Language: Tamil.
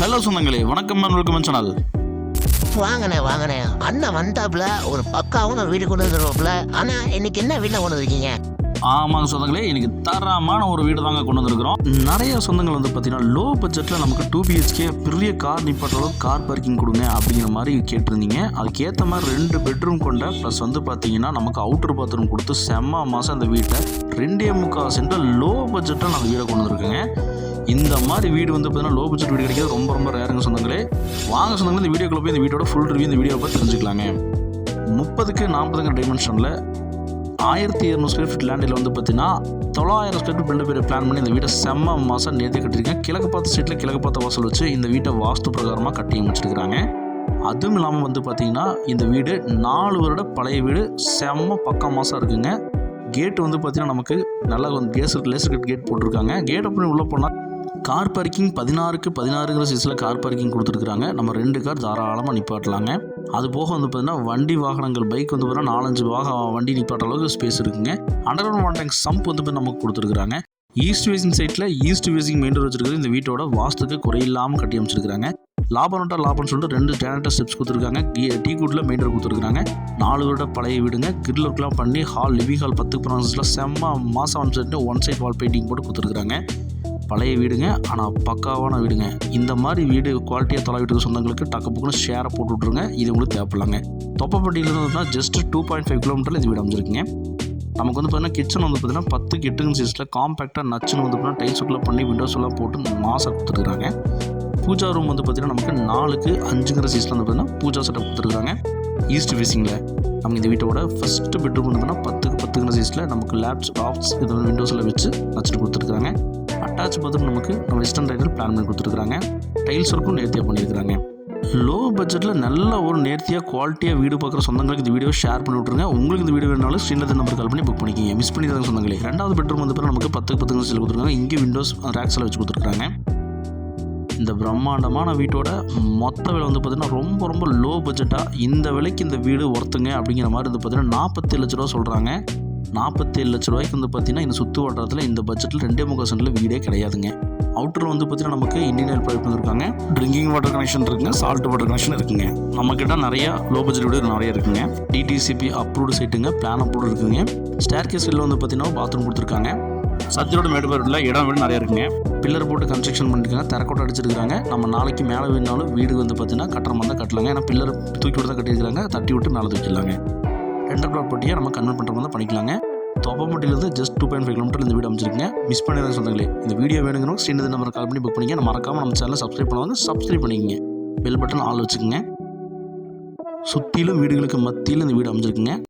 ஹலோ சொந்தங்களே. வணக்கம் வெல்கம் சேனல் வாங்கண்ணே வாங்கண்ணே. அண்ணன் வந்தாப்புல ஒரு பக்காவும் ஒரு வீடு கொண்டு வந்துருவாப்புல ஆனா இன்னைக்கு என்ன வீட்டில் கொண்டு வந்திருக்கீங்க? ஆமாங்க சொந்தங்களே இன்னைக்கு தரமான ஒரு வீடு தாங்க கொண்டு வந்திருக்கிறோம். நிறைய சொந்தங்கள் வந்து பார்த்தீங்கன்னா லோ பட்ஜெட்டில் நமக்கு டூ பிஹெச்கே பெரிய கார் நிப்பாட்ட அளவுக்கு கார் பார்க்கிங் கொடுங்க அப்படிங்கிற மாதிரி கேட்டிருந்தீங்க. அதுக்கேற்ற மாதிரி ரெண்டு பெட்ரூம் கொண்ட ப்ளஸ் வந்து பார்த்தீங்கன்னா நமக்கு அவுட்டர் பாத்ரூம் கொடுத்து செம்ம மாதம் அந்த வீட்டை ரெண்டே முக்கால் சென்ட் லோ பட்ஜெட்டில் நான் வீடை கொண்டு வந்திருக்கேங்க. இந்த மாதிரி வீடு வந்து பார்த்தீங்கன்னா லோ பட்ஜெட் வீடு கிடைக்கிறது ரொம்ப ரொம்ப ரேருங்க சொந்தங்களே. வாங்க சொந்தங்களே இந்த வீடியோக்குள்ள போய் இந்த வீட்டோட ஃபுல் ரிவ்யூ இந்த வீடியோவை பார்த்து தெரிஞ்சுக்கலாங்க. முப்பதுக்கு நாற்பதுங்கிற டைமென்ஷனில் ஆயிரத்தி இரநூறு ஸ்கொயர் ஃபீட் லேண்டில் வந்து பார்த்தீங்கன்னா தொள்ளாயிரம் ஸ்கொயர் ஃபீட் பேர் பிளான் பண்ணி இந்த வீட்டை செம்ம மாதம் நேர்த்தி கட்டியிருக்கேன் கிழக்கு பார்த்த சைட்டில் கிழக்கு பார்த்த வாசல் வச்சு இந்த வீட்டை வாஸ்து பிரகாரமாக கட்டி அமைச்சிருக்கிறாங்க. அதுவும் இல்லாமல் வந்து பார்த்தீங்கன்னா இந்த வீடு நாலு வருட பழைய வீடு செம்ம பக்கம் மாதம் இருக்குங்க. கேட் வந்து பார்த்தீங்கன்னா நமக்கு நல்லா வந்து கேஸ் லேசர் கட் கேட் போட்டிருக்காங்க. கேட் அப்படி உள்ளே போனால் கார் பார்க்கிங் பதினாறுக்கு பதினாறுங்கிற சைஸில் கார் பார்க்கிங் கொடுத்துருக்குறாங்க. நம்ம ரெண்டு கார் தாராளமாக நிப்பாட்டலாங்க. அது போக வந்து பார்த்தீங்கன்னா வண்டி வாகனங்கள் பைக் வந்து பார்த்தீங்கன்னா நாலஞ்சு வாக வண்டி நிப்பாட்ட அளவுக்கு ஸ்பேஸ் இருக்குங்க. Underground water tank sump வந்து நமக்கு கொடுத்துருக்குறாங்க. ஈஸ்ட் வேசிங் சைட்டில் ஈஸ்ட் வேசிங் மெயின் டோர் வச்சிருக்கிறது இந்த வீட்டோட வாஸ்துக்கு குறையில்லாமல் கட்டி அமைச்சிருக்காங்க லாபம்ட்டா லாபம்னு சொல்லிட்டு ரெண்டு ஜேனட்டர் ஸ்டெப்ஸ் கொடுத்துருக்காங்க. டீ கூட்டில் மெயின் டோர் கொடுத்துருக்காங்க நாலு வருட பழைய வீடுங்க. கிரில் ஒர்க்லாம் பண்ணி ஹால் லிவிங் ஹால் பத்து ப்ராசஸில் செம்ம மாதம் அமைச்சிட்டு ஒன் சைட் வால் பெயிண்டிங் போட்டு கொடுத்துருக்குறாங்க. பழைய வீடுங்க ஆனால் பக்காவான வீடுங்க. இந்த மாதிரி வீடு குவாலிட்டியாக தொலை வீட்டுக்கு சொந்தங்களுக்கு டக்கு புக்குன்னு ஷேரை போட்டு விட்ருங்க இது உங்களுக்கு தேவைப்படலாங்க. தொப்பப்பட்டியிலேருந்து வந்து ஜஸ்ட் டூ பாயிண்ட் ஃபைவ் கிலோமீட்டரில் இது வீடு அமைஞ்சிருக்குங்க. நமக்கு வந்து பார்த்தீங்கன்னா கிச்சன் வந்து பார்த்தீங்கன்னா பத்து எட்டுங்க சைஸில் காம்பேக்டாக நச்சுன்னு வந்து பார்த்தீங்கன்னா டைல்ஸ் பண்ணி விண்டோஸ் எல்லாம் போட்டு மாசை கொடுத்துருக்காங்க பூஜா ரூம் வந்து பார்த்தீங்கன்னா நமக்கு நாலுக்கு அஞ்சுங்கிற சைஸில் வந்து பார்த்தீங்கன்னா பூஜா செட்டப் கொடுத்துருக்காங்க ஈஸ்ட் ஃபேஸிங்கில் நமக்கு இந்த வீட்டோட ஃபஸ்ட்டு பெட்ரூம் வந்து பார்த்தீங்கன்னா பத்துக்கு பத்துங்கிற சைஸில் நமக்கு லேப்ஸ் ஆஃப்ஸ் இது விண்டோஸில் வச்சு நச்சுட்டு கொடுத்துருக்காங்க அட்டாச் பாத்ரூம் நமக்கு நம்ம வெஸ்டர்ன் ரைடர் பிளான் பண்ணி கொடுத்துருக்காங்க டைல்ஸ் ஒர்க்கும் நேர்த்தியாக பண்ணியிருக்காங்க லோ பட்ஜெட்டில் நல்ல ஒரு நேர்த்தியாக குவாலிட்டியாக வீடு பார்க்குற சொந்தங்களுக்கு இந்த வீடியோ ஷேர் பண்ணி விட்ருங்க உங்களுக்கு இந்த வீடியோ வேணாலும் ஸ்க்ரீனில் நம்பர் கால் பண்ணி புக் பண்ணிக்கிங்க. மிஸ் பண்ணிடுறாங்க சொந்தங்களே. ரெண்டாவது பெட்ரூம் வந்து பார்த்தீங்கன்னா நமக்கு பத்துக்கு பத்து சைஸில் கொடுத்துருக்காங்க. இங்கே விண்டோஸ் ரேக்ஸில் வச்சு கொடுத்துருக்காங்க இந்த பிரம்மாண்டமான வீட்டோட மொத்த விலை வந்து பார்த்திங்கன்னா ரொம்ப ரொம்ப லோ பட்ஜெட்டாக இந்த விலைக்கு இந்த வீடு ஒர்த்துங்க அப்படிங்கிற மாதிரி வந்து பார்த்தீங்கன்னா நாற்பத்தி லட்ச ரூபா சொல்கிறாங்க நாற்பத்தேழு லட்ச ரூபாய்க்கு வந்து பார்த்தீங்கன்னா இந்த சுற்று வட்டாரத்தில் இந்த பட்ஜெட்டில் ரெண்டே முக்கால் சென்டில் வீடே கிடையாதுங்க. அவுட்டரில் வந்து பார்த்தீங்கன்னா நமக்கு இந்தியன் ஆயில் பைப் இருக்காங்க ட்ரிங்கிங் வாட்டர் கனெக்ஷன் இருக்குங்க சால்ட் வாட்டர் கனெக்ஷன் இருக்குங்க. நம்மக்கிட்ட நிறைய லோ பட்ஜெட் வீடு நிறைய இருக்குங்க. டிடிசிபி அப்ரூவ்டு சைட்டுங்க பிளான் அப்ரூவ்டு இருக்குங்க. ஸ்டேர் கேஸ் வந்து பார்த்தீங்கன்னா பாத்ரூம் கொடுத்துருக்காங்க. சத்தியோட மேடுபாடில் இடம் வீடு நிறைய இருக்குங்க. பில்லர் போட்டு கன்ஸ்ட்ரக்ஷன் பண்ணிருக்காங்க தரக்கோட்டை அடிச்சிருக்காங்க நம்ம நாளைக்கு மேலே வேணாலும் வீடு வந்து பார்த்தீங்கன்னா கட்டுற மாதிரி தான் கட்டலாங்க. ஏன்னா பில்லர் தூக்கி விட்டு தான் கட்டியிருக்காங்க தட்டி விட்டு மேலே தூக்கிடலாங்க. ரெண்டர் ப்ராப்பர்ட்டியை நம்ம கன்வெர்ட் பண்ணுற மாதிரி தான் பண்ணிக்கலாங்க தொப்பம்பட்டியிலேருந்து just two point five kilometre இந்த வீடு அமைச்சிருக்கேன் மிஸ் பண்ணிடுங்க சொந்தங்களே. இந்த வீடியோ வேணுங்கிறவங்க ஸ்ரீநதி நம்பர் கால் பண்ணி புக் பண்ணிங்க மறக்காமல் நம்ம சேனலை சப்ஸ்கிரைப் பண்ணுவாங்க சப்ஸ்கிரைப் பண்ணிக்கங்க. பெல் பட்டன் ஆள் வச்சுக்கோங்க. சுற்றிலும் வீடுகளுக்கு மத்தியில் இந்த வீடு அமைஞ்சிருக்குங்க.